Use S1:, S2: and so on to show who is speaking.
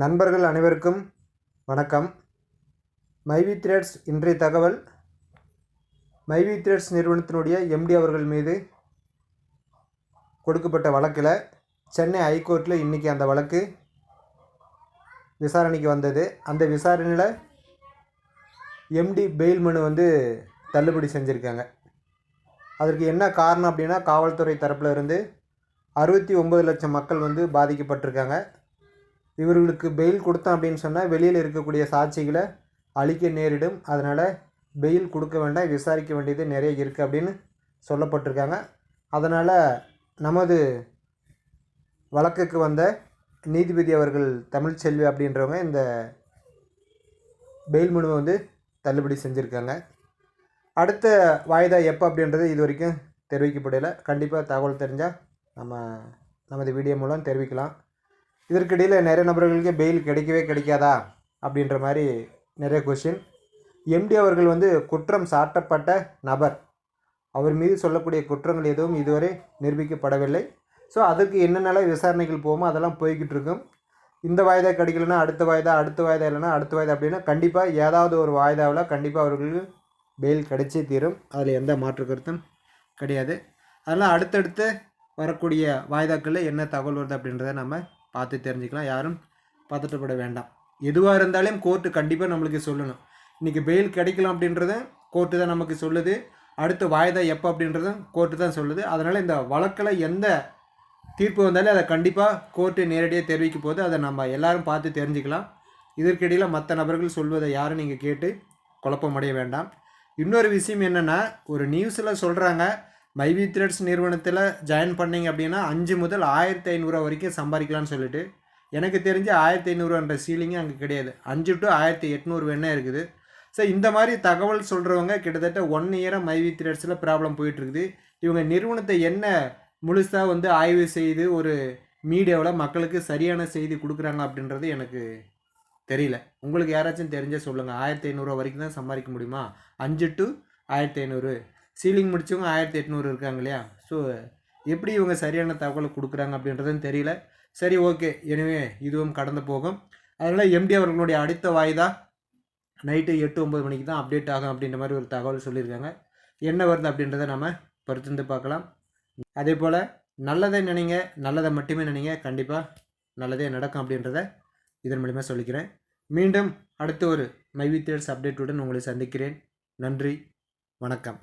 S1: நண்பர்கள் அனைவருக்கும் வணக்கம். மைவி த்ரெட்ஸ் இன்றைய தகவல். மைவி த்ரெட்ஸ் நிறுவனத்தினுடைய எம்டி அவர்கள் மீது கொடுக்கப்பட்ட வழக்கில் சென்னை ஹைகோர்ட்டில் இன்றைக்கி அந்த வழக்கு விசாரணைக்கு வந்தது. அந்த விசாரணையில் எம்டி பெயில் மனு வந்து தள்ளுபடி செஞ்சுருக்காங்க. அதற்கு என்ன காரணம் அப்படின்னா காவல்துறை தரப்பில் இருந்து அறுபத்தி ஒம்பது லட்சம் மக்கள் வந்து பாதிக்கப்பட்டிருக்காங்க. இவர்களுக்கு பெயில் கொடுத்தோம் அப்படின்னு சொன்னால் வெளியில் இருக்கக்கூடிய சாட்சிகளை அழிக்க நேரிடும். அதனால் பெயில் கொடுக்க வேண்டாம் விசாரிக்க வேண்டியது நிறைய இருக்குது அப்படின்னு சொல்லப்பட்டிருக்காங்க. அதனால் நமது வழக்குக்கு வந்த நீதிபதி அவர்கள் தமிழ்ச்செல்வி அப்படின்றவங்க இந்த பெயில் மனுவை வந்து தள்ளுபடி செஞ்சுருக்காங்க. அடுத்த வாய்தா எப்போ அப்படின்றது இது வரைக்கும் தெரிவிக்கப்படலை. கண்டிப்பாக தகவல் தெரிஞ்சால் நம்ம நமது வீடியோ மூலம் தெரிவிக்கலாம். இதற்கிடையில் நிறைய நபர்களுக்கு பெயில் கிடைக்கவே கிடைக்காதா? அப்படின்ற மாதிரி நிறைய கொஷின் எம்டி அவர்கள் வந்து குற்றம் சாட்டப்பட்ட நபர். அவர் மீது சொல்லக்கூடிய குற்றங்கள் எதுவும் இதுவரை நிரூபிக்கப்படவில்லை. ஸோ அதுக்கு என்னென்னலாம் விசாரணைகள் போகுமோ அதெல்லாம் போய்கிட்டு இருக்கும். இந்த வாய்தா கிடைக்கலனா அடுத்த வாய்தா அடுத்த வாய்தா இல்லைனா அடுத்த வாய்தா அப்படின்னா கண்டிப்பாக ஏதாவது ஒரு வாய்தாவில் கண்டிப்பாக அவர்களுக்கு பெயில் கிடைச்சே தீரும். அதில் எந்த மாற்று கருத்தும் கிடையாது. அதனால் அடுத்தடுத்து வரக்கூடிய வாய்தாக்களில் என்ன தகவல் வருது அப்படின்றத நம்ம பார்த்து தெரிஞ்சுக்கலாம். யாரும் பதட்டப்பட வேண்டாம். எதுவாக இருந்தாலும் கோர்ட்டு கண்டிப்பாக நம்மளுக்கு சொல்லணும். இன்றைக்கி பெயில் கிடைக்கலாம் அப்படின்றத கோர்ட்டு தான் நமக்கு சொல்லுது. அடுத்த வாய்தா எப்போ அப்படின்றதும் கோர்ட்டு தான் சொல்லுது. அதனால் இந்த வழக்கில் எந்த தீர்ப்பு வந்தாலும் அதை கண்டிப்பாக கோர்ட்டு நேரடியாக தெரிவிக்க போது அதை நம்ம எல்லாரும் பார்த்து தெரிஞ்சுக்கலாம். இதற்கிடையில் மற்ற நபர்கள் சொல்வதை யாரும் நீங்கள் கேட்டு குழப்பமடைய வேண்டாம். இன்னொரு விஷயம் என்னென்னா ஒரு நியூஸில் சொல்கிறாங்க மைவி த்ரெட்ஸ் நிறுவனத்தில் ஜாயின் பண்ணிங்க அப்படின்னா அஞ்சு முதல் ஆயிரத்தி ஐநூறுரூவா வரைக்கும் சம்பாதிக்கலாம்னு சொல்லிட்டு எனக்கு தெரிஞ்சு ஆயிரத்தி ஐநூறுரூவான்ற சீலிங்கே அங்கே கிடையாது. அஞ்சு டு ஆயிரத்தி எட்நூறு வேணா இருக்குது. ஸோ இந்த மாதிரி தகவல் சொல்கிறவங்க கிட்டத்தட்ட ஒன் இயராக மைவி த்ரெட்ஸில் ப்ராப்ளம் போயிட்டுருக்குது. இவங்க நிறுவனத்தை என்ன முழுசாக வந்து ஆய்வு செய்து ஒரு மீடியாவில் மக்களுக்கு சரியான செய்தி கொடுக்குறாங்க அப்படின்றது எனக்கு தெரியல. உங்களுக்கு யாராச்சும் தெரிஞ்சால் சொல்லுங்கள் ஆயிரத்தி ஐநூறுரூவா வரைக்கும் தான் சம்பாதிக்க முடியுமா? அஞ்சு டு ஆயிரத்தி ஐநூறு சீலிங் முடித்தவங்க ஆயிரத்தி எட்நூறு இருக்காங்க இல்லையா ஸோ எப்படி இவங்க சரியான தகவலை கொடுக்குறாங்க அப்படின்றதுன்னு தெரியல. சரி ஓகே எனவே இதுவும் கடந்து போகும். அதனால் எம்டி அவர்களுடைய அடுத்த வாய்தா? நைட்டு எட்டு ஒம்பது மணிக்கு தான் அப்டேட் ஆகும் அப்படின்ற மாதிரி ஒரு தகவல் சொல்லியிருக்காங்க. என்ன வருது அப்படின்றத நம்ம பொறுத்திருந்து பார்க்கலாம். அதே போல் நல்லதை நினைங்க நல்லதை மட்டுமே நினைங்க. கண்டிப்பாக நல்லதே நடக்கும் அப்படின்றத இதன் மூலிமா சொல்லிக்கிறேன். மீண்டும் அடுத்த ஒரு மைவி தேர்ஸ் அப்டேட்டுடன் உங்களை சந்திக்கிறேன். நன்றி வணக்கம்.